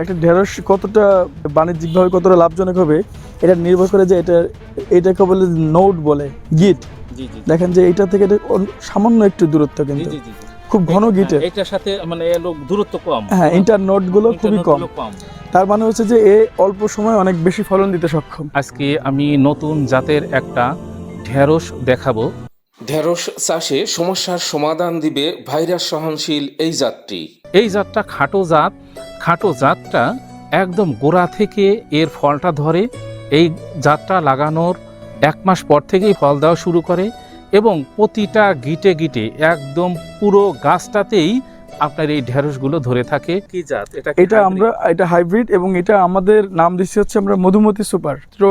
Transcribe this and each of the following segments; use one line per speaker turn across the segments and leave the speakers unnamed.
একটা ঢেঁড়স কতটা বাণিজ্যিকভাবে কতটা লাভজনক হবে এটা নির্ভর করে যে এটা এটাকে বলে নোট বলে গিট।
জি জি
দেখেন যে এটা থেকে এটা সামান্য একটু দূরত্ব কিন্তু। খুব ঘন গিটের
হ্যাঁ, এটার সাথে মানে এলো দূরত্ব কম।
হ্যাঁ ইন্টার নোটগুলো খুবই কম।
কম।
তার মানে হচ্ছে যে এ অল্প সময় অনেক বেশি ফলন দিতে সক্ষম।
আজকে আমি নতুন জাতের একটা ঢেঁড়স দেখাবো।
ঢেঁড়স চাষে সমস্যার সমাধান দিবে ভাইরাস সহনশীল এই জাতটি।
এই জাতটা খাটো জাত খাটো জাতটা একদম গোড়া থেকে এর ফলটা ধরে এই জাতটা লাগানোর এক মাস পর থেকেই ফল দেওয়া শুরু করে এবং প্রতিটা গিটে গিটে একদম পুরো গাছটাতেই আপনার এই ঢেঁড়সগুলো ধরে থাকে। কি জাত? এটা
এটা আমরা এটা হাইব্রিড এবং এটা আমাদের নাম দিচ্ছি হচ্ছে আমরা মধুমতি সুপার। তো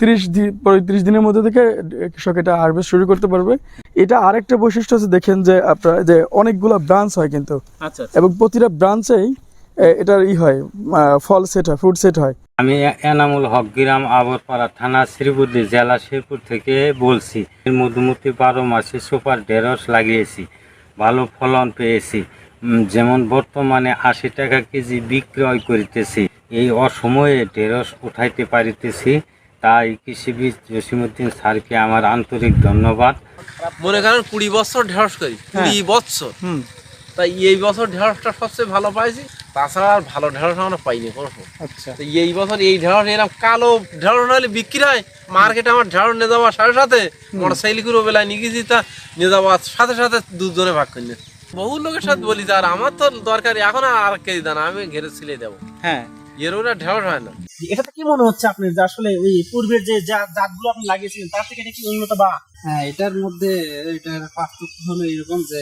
তিরিশ দিন পঁয়ত্রিশ দিনের মধ্যে থেকে কৃষক এটা হারভেস্ট শুরু করতে পারবে। এটা আরেকটা বৈশিষ্ট্য আছে দেখেন যে আপনার যে অনেকগুলো ব্রাঞ্চ হয় কিন্তু।
আচ্ছা আচ্ছা।
এবং প্রতিটা ব্রাঞ্চেই এটার ই হয় ফল সেট হয় ফ্রুট সেট হয়।
আমি এনামুল হক গ্রাম আবরপাড়া থানা শ্রীবুদ্ধি জেলা শেরপুর থেকে বলছি মধুমতি বারো মাসে সুপার ঢেঁড়স লাগিয়েছি ভালো ফলন পেয়েছি যেমন বর্তমানে আশি টাকা কেজি বিক্রয় করিতেছি এই অসময়ে ঢেঁড়স উঠাইতে পারিতেছি তাই কৃষিবিদ জসিমুদ্দিন স্যারকে আমার আন্তরিক ধন্যবাদ।
মনে করেন কুড়ি বছর ঢেঁড়স করি কুড়ি বছর। তাই এই বছর ঢেঁড়সটা সবচেয়ে ভালো পাইছি। তাছাড়া আর ভালো ঢেঁড়স আমরা পাইনি কোনো
আচ্ছা।
তো এই বছর এই ঢেঁড়স এরকম কালো ঢেঁড়স নাহলে বিক্রি হয়। মার্কেটে আমার ঢেঁড়স নিয়ে যাওয়ার সাথে সাথে মোটর সাইকেল করে বেলায় নিয়ে গেছি তা নিয়ে যাওয়ার সাথে সাথে দুজনে ভাগ করে। বহু লোকের সাথে বলি আর আমার তো দরকার এখন আর কেজি দানা আমি ঘেরে ছিলে দেবো।
হ্যাঁ।
এর ওরা ঢেঁড়স হয় না।
এটাতে কি মনে হচ্ছে আপনার যে আসলে ওই পূর্বের যে জাতগুলো আপনি লাগিয়েছিলেন তার থেকে এটা কি উন্নত বা?
হ্যাঁ এটার মধ্যে এটার পার্থক্য হলো এরকম যে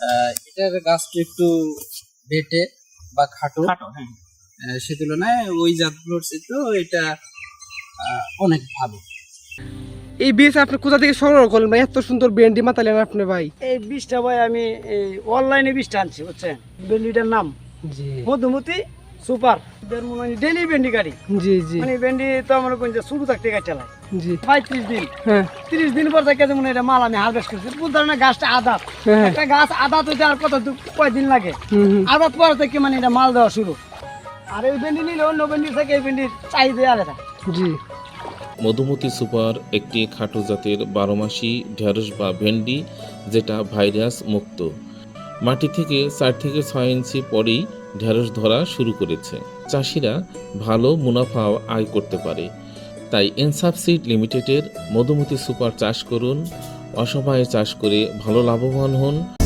আহ, এটার গাছটা একটু বেটে বা খাটো।
খাটো হ্যাঁ।
সে তুলনায় ওই জাতগুলোর চেয়ে এটা আহ, অনেক ভালো।
এই বীজ আপনি কোথা থেকে সংগ্রহ করলেন ভাই? এত সুন্দর বেন্ডি মাতালেন আপনি ভাই।
এই বীজটা ভাই আমি এই অনলাইনে বীজটা আনছি বুঝছেন? ভেন্ডিটার নাম।
জি।
মধুমতি সুপার। এদের মনে হয় ডেলি ভেন্ডি গাড়ি।
জি জি।
মানে ভেন্ডি তো আমার কোন যে শুরু থাকতে গাছ চালায়।
জি।
পঁয়ত্রিশ দিন।
হ্যাঁ।
তিরিশ দিন পর থেকে যেমন এটা মাল আমি হারভেস্ট করছি। বুঝতে না গাছটা আদাত।
হ্যাঁ।
একটা গাছ আদাত হইতে আর কত দু- কয়দিন লাগে। আদাত পর থেকে মানে এটা মাল দেওয়া শুরু। আর এই ভেন্ডি নিলে অন্য ভেন্ডি থেকে এই ভেন্ডির চাহিদা আলাদা।
জি।
মধুমতি সুপার একটি খাটো জাতের বারোমাসি ঢেঁড়স বা ভেন্ডি যেটা ভাইরাস মুক্ত। মাটি থেকে চার থেকে ছয় ইঞ্চি পরেই ঢেঁড়স ধরা শুরু করেছে। চাষিরা ভালো মুনাফা আয় করতে পারে। তাই এনসাফ সিড লিমিটেডের মধুমতি সুপার চাষ করুন, অসময়ে চাষ করে ভালো লাভবান হন।